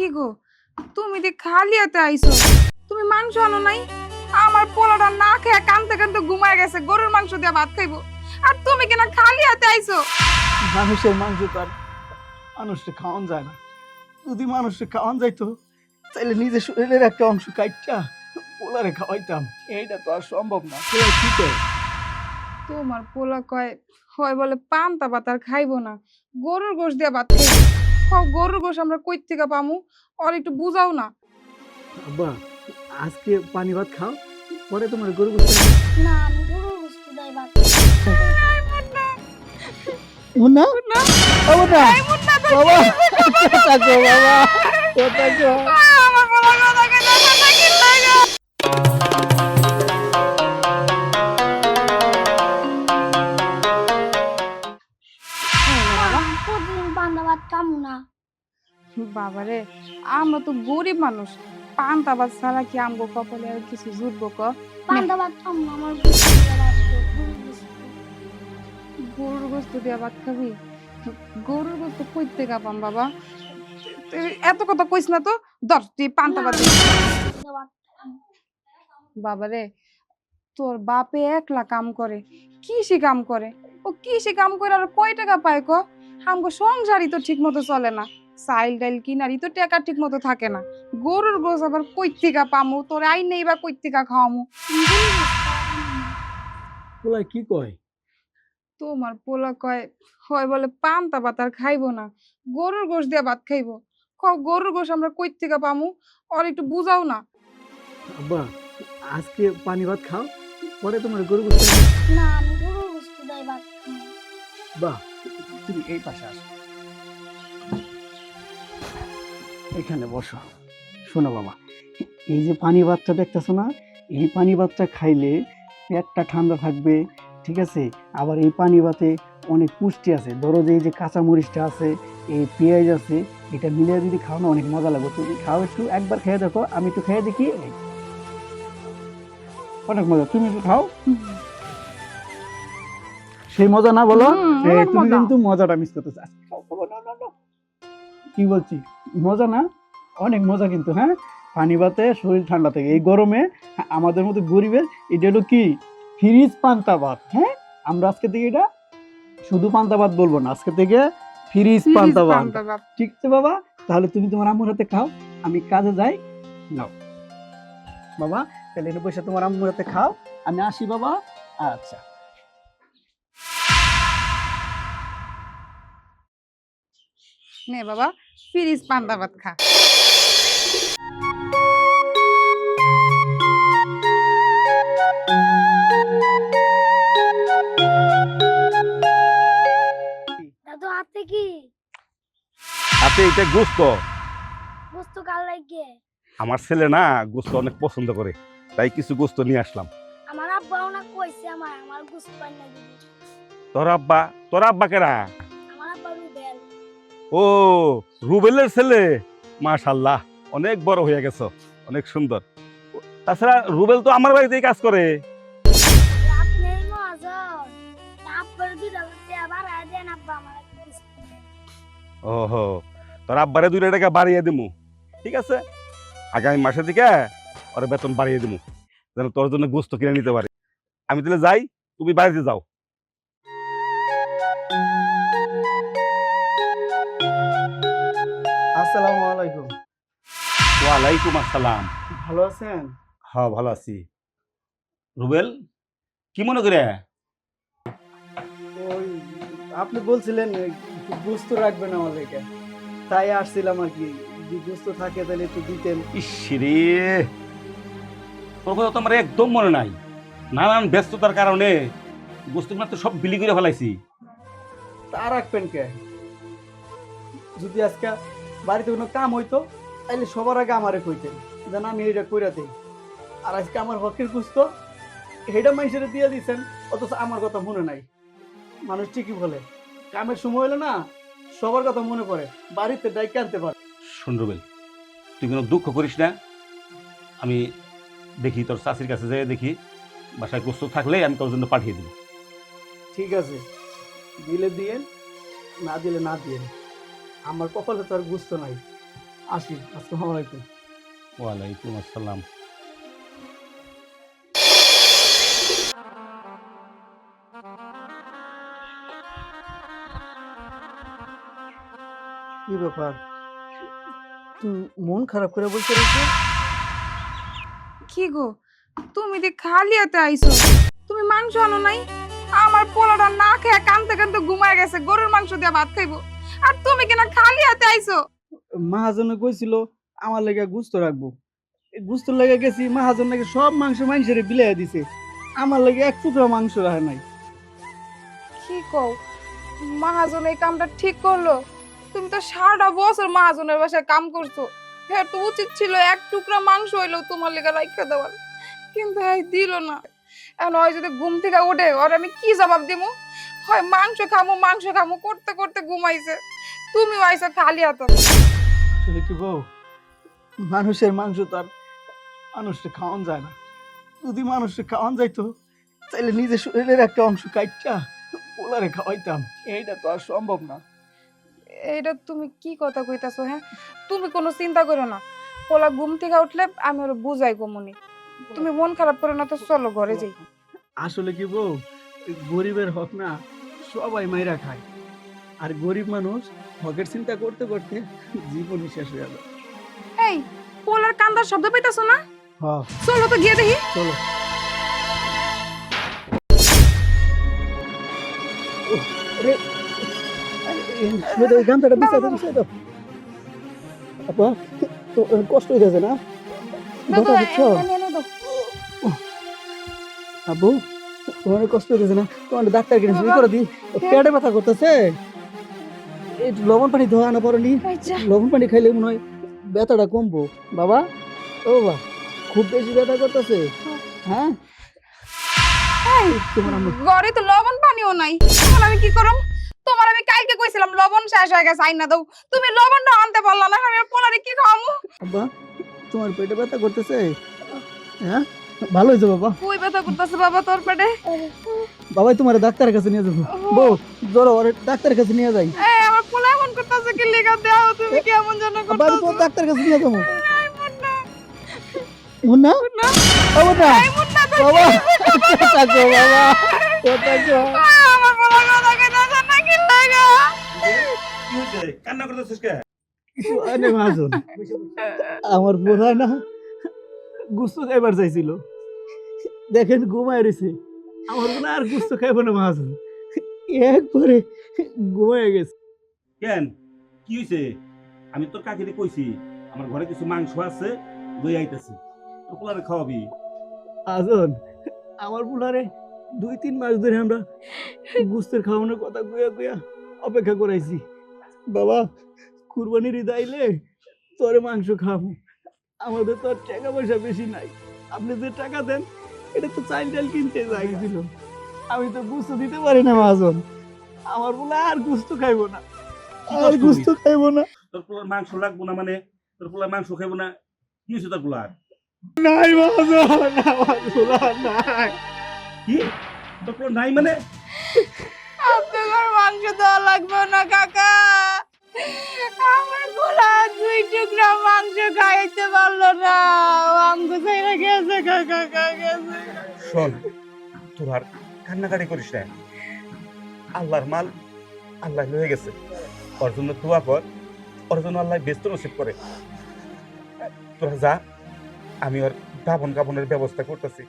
কি গো? তুমি দি খালি হাতে আইছো। তুমি মাংস আনো নাই? আমার পোলাটা না খেয়ে কানতে কানতে ঘুমায় গেছে গরুর মাংস দিয়ে ভাত খাইবো। আর তুমি কিনা খালি হাতে আইছো? মানুষের মাংস তার মানুষকে খাওয়ান যায় না। যদি মানুষকে খাওয়ান যাইতো তাহলে নিজের শরীরের একটা অংশ কাটটা পোলারে খাওয়াইতাম। এইটা তো আর সম্ভব না। কি করে? তোমার পোলা কয় হয় বলে পান্তা ভাত আর খাইবো না গরুর গোশ দিয়ে ভাত খাইবো। খাও গরুর গোশ আমরা কই থেকে পামু? আর একটু বুঝাও না। আব্বা আজকে পানি ভাত খাও পরে তোমার গরু গোশ না আমি গরুর গোশ দেয় ভাত। ও না ও না বাবা! থাকো বাবা? বাবারে আমরা তো গরিব মানুষ। পান্তা ভাত ছাড়া কি আমগো কপালে আর কিছু জুটবো ক? পান্তা ভাত আমার গরুর গোস্ত। দিয়ে ভাত খাবি? গরুর গোস্ত কই থেকে পাম বাবা এত কথা কইস না তো? ধর তুই পান্তা ভাত বাবারে তোর বাপে একলা কাম করে। কৃষি কাম করে? ও কৃষি কাম করে আর কয় টাকা পায় ক? আমগো সংসারই তো ঠিক মতো চলে না। চাইল ডাইল কিনারি তো টাকা ঠিক মতো থাকে না। গরুর গোস আবার কই থেকে পামু তোর আই নেই বা কই থেকে খাওয়ামু। পোলা কি কয়? তোমার পোলা কয় হয় বলে পান্তা ভাত আর খাইবো না গরুর গোশ দিয়ে ভাত খাইবো। খাও গরুর গোশ আমরা কই থেকে পামু আর একটু বুঝাও না। আব্বা আজকে পানি ভাত খাও পরে তোমার গরু গোস্ত না আমি গরুর গোস দেয় ভাত খামু। বাহ তুমি এই পাশে আসো। এখানে বসো। শোনো বাবা এই যে পানি ভাতটা দেখতেছো না এই পানি ভাতটা খাইলে পেটটা ঠান্ডা থাকবে ঠিক আছে? আবার এই পানি ভাতে অনেক পুষ্টি আছে। ধরো যে এই যে কাঁচা মরিচটা আছে এই পেঁয়াজ আছে এটা মিলিয়ে যদি খাও না অনেক মজা লাগবে। তুমি খাও একটু একবার খেয়ে দেখো আমি একটু খেয়ে দেখি। অনেক মজা। তুমি একটু খাও। সেই মজা না বলো? তুমি কিন্তু মজাটা মিস করতেছ। খাও, খাও, না, না। কি বলছি? মজা না? অনেক মজা কিন্তু হ্যাঁ? পানি ভাতে শরীর ঠান্ডা থাকে। এই গরমে আমাদের মতো গরিবের এটা হলো কি? ফ্রিজ পান্তা ভাত হ্যাঁ? আমরা আজকে থেকে এটা শুধু পান্তা ভাত বলব না আজকে থেকে ফ্রিজ পান্তা ভাত। ঠিক আছে বাবা? তাহলে তুমি তোমার আম্মুর হাতে খাও আমি কাজে যাই। নাও। বাবা তাহলে এটা পয়সা তোমার আম্মুর হাতে খাও। আমি আসি বাবা। আচ্ছা। নে বাবা ফিরিস পান্তা ভাত খা। দাদু হাতে কি? হাতে এটা গোস্ত। গোস্ত কাল লাগে আমার ছেলে না গোস্ত অনেক পছন্দ করে তাই কিছু গোস্ত নিয়ে আসলাম। আমার আব্বাও না কইছে আমার আমার গোস্ত পাই না তোর আব্বা তোর আব্বা কেরা? ও রুবেলের ছেলে। মাশাল্লাহ অনেক বড় হয়ে গেছো অনেক সুন্দর। তাছাড়া রুবেল তো আমার বাড়িতেই কাজ করে। ওহো তোর আব্বারে দুই টাকা বাড়িয়ে দিমু। ঠিক আছে? আগামী মাসে থেকে ওর বেতন বাড়িয়ে দিমু যেন তোর জন্য গোস্ত কিনে নিতে পারি। আমি তাহলে যাই তুমি বাড়িতে যাও। আসসালামু আলাইকুম। ওয়ালাইকুম আসসালাম। ভালো আছেন? হ্যাঁ ভালো আছি। রুবেল কি মনে করে? ওই আপনি বলছিলেন গুস্ত রাখবেন আমার লেগে তাই আসছিলাম আর কি। গুস্ত থাকে তাহলে একটু দিতেন। ইসরে তোর কথা তো আমার একদম মনে নাই। নানান ব্যস্ততার কারণে গোস্তগুলো তো সব বিলি করে ফেলাইছি। তা রাখবেন কে? যদি আজকে বাড়িতে কোনো কাম হইতো তাহলে সবার আগে আমারে কইতেন যেন আমি এটা কইরা দিই। আর আজকে আমার হকের গুস্ত হেডা মানুষের দিয়ে দিচ্ছেন অথচ আমার কথা মনে নাই। মানুষ ঠিকই বলে কামের সময় হলো না সবার কথা মনে পড়ে বাড়িতে ডাইকে আনতে পারে। শোন রুবেল তুই কোনো দুঃখ করিস না। আমি দেখি তোর চাষির কাছে যাই দেখি বাসায় গোস্ত থাকলে আমি তোর জন্য পাঠিয়ে দেবো। ঠিক আছে দিলে দিয়েন না দিলে না দিয়েন। আমার কপালে তো আর গুস্ত নাই। আসি আসসালামু আলাইকুম। ওয়ালাইকুম আসসালাম। কি ব্যাপার? তুই মন খারাপ করে বলতে রেখে কি গো? তুমি দি খালি হাতে আইছো তুমি মাংস আনো নাই? আমার পোলাটা না খেয়ে কানতে কানতে ঘুমায় গেছে গরুর মাংস দিয়ে ভাত খাইবো। আর তুমি কিনা খালি হাতে আইছো? মহাজনে কইছিল আমার লেগে গুস্ত রাখব। গুস্ত লেগে গেছি মহাজন নাকি সব মাংস মানুষের বিলাই দিছে। আমার লেগে এক টুকরা মাংস রাখে নাই। কি কও? মহাজন এই কামটা ঠিক করল? তুমি তো সারাটা বছর মহাজনের বাসায় কাম করছ। হ্যাঁ তো উচিত ছিল এক টুকরা মাংস হইল তোমার লেগে রাখা দেওয়ার। কিন্তু হ্যাঁ দিল না। এখন হয় যদি ঘুম থেকে ওঠে ওর আমি কি জবাব দিব হয় মাংস খামো মাংস খামো করতে করতে ঘুমাইছে। তুমি আইসো খালি হাতে। আসলে কি বউ? মানুষের মাংস তো আর মানুষকে খাওয়ান যায় না। যদি মানুষকে খাওয়ান যাইতো তাহলে নিজের শরীরের একটা অংশ কাটটা পোলারে খাওয়াইতাম। এইটা তো আর সম্ভব না। এইটা তুমি কি কথা কইতাছো হ্যাঁ? তুমি কোনো চিন্তা করো না। পোলা ঘুম থেকে উঠলে আমি ওর বুঝাই কমুনি তুমি মন খারাপ করো না তো চলো ঘরে যাই। আসলে কি বউ? গরিবের হক না। সবাই মাইরা খায় আর গরিব মানুষ হকের চিন্তা করতে করতে জীবনই শেষ হয়ে গেল এই পোলার কান্দার শব্দ পাইতাছো না হ্যাঁ চলো তো গিয়ে দেখি চলো গামছাটা আপা, তো কষ্ট হইতেছে না ব্যথা বুঝছ তোমার কষ্ট হইতেছে না। তোমার ডাক্তার কিনে শুরু করে দিই। পেটে ব্যথা করতেছে। একটু লবণ পানি ধোয়া আনা পড়নি। লবণ পানি খাইলে মনে হয় ব্যথাটা কমবো। বাবা ও বাবা খুব বেশি ব্যথা করতেছে। হ্যাঁ? তোমার ঘরে তো লবণ পানিও নাই। এখন আমি কি করম? তোমার আমি কালকে কইছিলাম লবণ শেষ হয়ে গেছে আইনা দাও। তুমি লবণটা আনতে পারলা না আমি পোলারে কি খাওয়ামু? আব্বা তোমার পেটে ব্যথা করতেছে। হ্যাঁ? ভালো হয়েছে বাবা। কই ব্যথা করতেছে বাবা তোর পেটে? বাবাই তোমার ডাক্তারের কাছে নিয়ে যাব। বউ ধরো ওরে ডাক্তারের কাছে নিয়ে যাই। এই আমার পোলা এমন করতেছে কি লেখা দাও তুমি কেমন যেন আব্বা আমি করতেছো? তোমার ডাক্তারের কাছে নিয়ে যাব। মুন্না, মুন্না? ও মুন্না। তো বাবা। থাকো বাবা ও থাকো আমার পোলা কথা কইতাছে না কি লাগা? কি হয়েছে কান্না করতেছিস কে কিছু হয় আমার বোধ হয় না গুস্ত খাইবার চাইছিল দেখেন ঘুমায় রয়েছে। আমার মনে আর গুস্ত খাইবো না মহাজন। একবারে ঘুমায় গেছে। কেন? কি হয়েছে আমি তোর কাকিরে কইছি আমার ঘরে কিছু মাংস আছে লই আইতেছি। তোর পোলারে খাওয়াবি? আজন আমার বুলারে দুই তিন মাস ধরে আমরা গুস্তের খাওয়ানোর কথা গুয়া গুয়া অপেক্ষা করাইছি। বাবা কুরবানির ঈদ আইলে তোরে মাংস খাব আমাদের তো আর টাকা পয়সা বেশি নাই। আপনি যে টাকা দেন এটা তো কিনতে আমি তো গুস্ত দিতে পারি না মহাজন। আমার বলে আর গুস্ত খাইবো না। আর গুস্ত খাইবো না। তোর পোলার মাংস লাগবো না মানে? তোর পোলার মাংস খাইবো না? কি হয়েছে তোর পোলার? নাই মহাজন। আমার পোলা নাই। কি? তোর পোলার নাই মানে? আপনার মাংস দেওয়া লাগবে না কাকা। আমার পোলা দুই টুকরা মাংস খাইতে পারল না। আমগো চাইরা গেছে গেছে। শোন, তোর আর কান্নাকাটি করিস না। আল্লাহর মাল আল্লাহ লয়ে গেছে। ওর জন্য দোয়া কর, ওর জন্য আল্লাহ ব্যস্ত নসিব করে। তোরা যা, আমি ওর দাবন কাবনের ব্যবস্থা করতেছি।